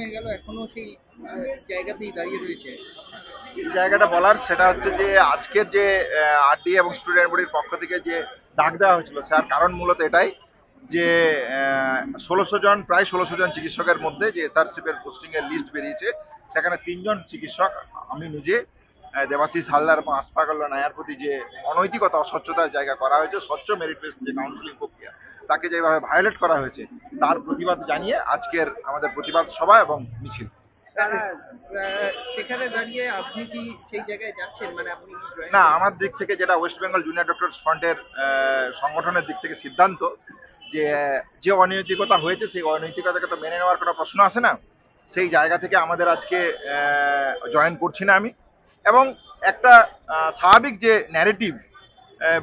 হয়ে গেল, এখনও সেই জায়গাতেই দাঁড়িয়ে রয়েছে। জায়গাটা বলার সেটা হচ্ছে যে, আজকের যে আরডি এবং স্টুডেন্ট বডির পক্ষ থেকে যে ডাক দেওয়া হয়েছিল, তার কারণ মূলত এটাই যে ষোলোশো জন, প্রায় ষোলোশো জন চিকিৎসকের মধ্যে যে এসআরসিপ এর পোস্টিং এর লিস্ট বেরিয়েছে, সেখানে তিনজন চিকিৎসক, আমি নিজে দেবাশিস হালদার এবং আসপাগল্লা নায়ার প্রতি যে অনৈতিকতা, অস্বচ্ছতার জায়গা করা হয়েছে, স্বচ্ছ মেরিট যে কাউন্সিলিং প্রক্রিয়া। তাকে যেভাবে ভায়োলেট করা হয়েছে তার প্রতিবাদ জানিয়ে আজকের আমাদের প্রতিবাদ সভা এবং মিছিল। সেখানে দাঁড়িয়ে আপনি কি সেই জায়গায় যাচ্ছেন? মানে আপনি না আমার দিক থেকে যেটা ওয়েস্ট বেঙ্গল জুনিয়র ডক্টরস ফ্রন্টের সংগঠনের দিক থেকে সিদ্ধান্ত যে যে অনৈতিকতা হয়েছে সেই অনৈতিকতাকে তো মেনে নেওয়ার কোনো প্রশ্ন আসে না। সেই জায়গা থেকে আমাদের আজকে জয়েন করছি না আমি। এবং একটা স্বাভাবিক যে ন্যারেটিভ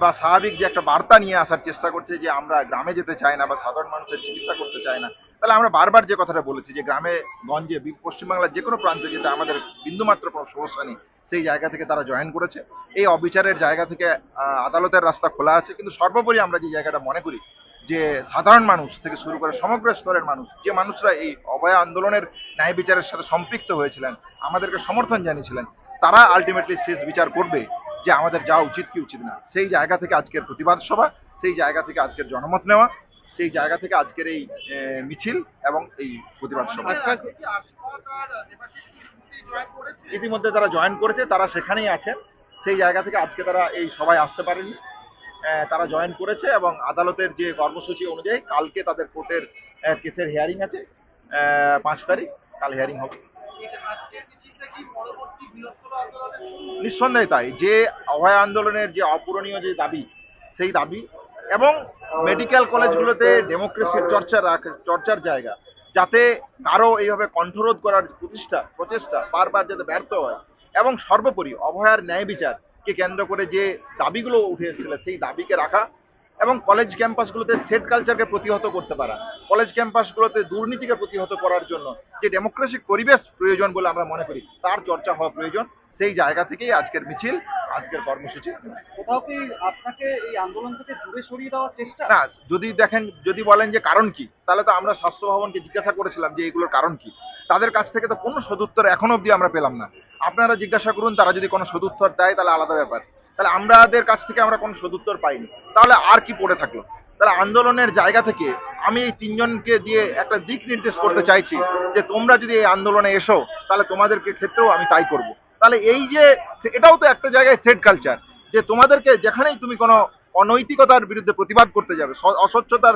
বা স্বাভাবিক যে একটা বার্তা নিয়ে আসার চেষ্টা করছে যে আমরা গ্রামে যেতে চাই না বা সাধারণ মানুষের চিকিৎসা করতে চাই না, তাহলে আমরা বারবার যে কথাটা বলেছি যে গ্রামে, গঞ্জে পশ্চিমবাংলার যে কোনো প্রান্তে যেতে আমাদের বিন্দুমাত্র কোনো সমস্যা নেই, সেই জায়গা থেকে তারা জয়েন করেছে। এই অবিচারের জায়গা থেকে আদালতের রাস্তা খোলা আছে, কিন্তু সর্বোপরি আমরা যে জায়গাটা মনে করি যে সাধারণ মানুষ থেকে শুরু করে সমগ্র স্তরের মানুষ, যে মানুষরা এই অভয় আন্দোলনের ন্যায় বিচারের সাথে সম্পৃক্ত হয়েছিলেন, আমাদেরকে সমর্থন জানিয়েছিলেন, তারা আলটিমেটলি শেষ বিচার করবে। যে আমাদের যাওয়া উচিত কি উচিত না। সেই জায়গা থেকে আজকের প্রতিবাদ সভা, সেই জায়গা থেকে আজকের জনমত নেওয়া, সেই জায়গা থেকে আজকের এই মিছিল এবং এই প্রতিবাদ সভা। ইতিমধ্যে তারা জয়েন করেছে, তারা সেখানেই আছেন। সেই জায়গা থেকে আজকে তারা এই সভায় আসতে পারেনি তারা জয়েন করেছে এবং আদালতের যে কর্মসূচি অনুযায়ী কালকে তাদের কোর্টের কেসের হিয়ারিং আছে পাঁচ তারিখ। কাল হিয়ারিং হবে। নিঃসন্দেহে তাই। যে অভয় আন্দোলনের যে অপূরণীয় যে দাবি, সেই দাবি এবং মেডিকেল কলেজগুলোতে ডেমোক্রেসির চর্চা চর্চার জায়গা, যাতে কারও এইভাবে কণ্ঠরোধ করার প্রতিষ্ঠা, প্রচেষ্টা বারবার যাতে ব্যর্থ হয় এবং সর্বোপরি অভয়ার ন্যায় বিচারকে কেন্দ্র করে যে দাবিগুলো উঠে এসেছিল, সেই দাবিকে রাখা এবং কলেজ ক্যাম্পাসগুলোতে থ্রেড কালচারকে প্রতিহত করতে পারা। কলেজ ক্যাম্পাসগুলোতে দুর্নীতিকে প্রতিহত করার জন্য যে ডেমোক্রেসিক পরিবেশ প্রয়োজন বলে আমরা মনে করি তার চর্চা হওয়া প্রয়োজন। সেই জায়গা থেকেই আজকের মিছিল আজকের কর্মসূচি। কোথাও কি আপনাকে এই আন্দোলন থেকে দূরে সরিয়ে দেওয়ার চেষ্টা? না যদি দেখেন যদি বলেন যে কারণ কি তাহলে তো আমরা স্বাস্থ্য ভবনকে জিজ্ঞাসা করেছিলাম যে এগুলোর কারণ কি। তাদের কাছ থেকে তো কোনো সদুত্তর এখনও অবধি আমরা পেলাম না। আপনারা জিজ্ঞাসা করুন তারা যদি কোনো সদুত্তর দেয় তাহলে আলাদা ব্যাপার। তাহলে আমাদের কাছ থেকে আমরা কোনো সদুত্তর পাইনি। তাহলে আর কি পড়ে থাকল? তাহলে আন্দোলনের জায়গা থেকে আমি এই তিনজনকে দিয়ে একটা দিক নির্দেশ করতে চাইছি যে তোমরা যদি এই আন্দোলনে এসো, তাহলে তোমাদেরকে ক্ষেত্রেও আমি তাই করব। তাহলে এই যে, এটাও তো একটা জায়গায় থ্রেড কালচার যে তোমাদেরকে যেখানেই তুমি কোনো অনৈতিকতার বিরুদ্ধে প্রতিবাদ করতে যাবে অস্বচ্ছতার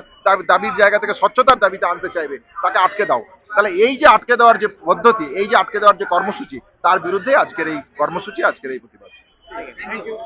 দাবির জায়গা থেকে স্বচ্ছতার দাবিতে আনতে চাইবে, তাকে আটকে দাও। তাহলে এই যে আটকে দেওয়ার যে পদ্ধতি, এই যে আটকে দেওয়ার যে কর্মসূচি, তার বিরুদ্ধে আজকের এই কর্মসূচি, আজকের এই প্রতিবাদ। Thank you.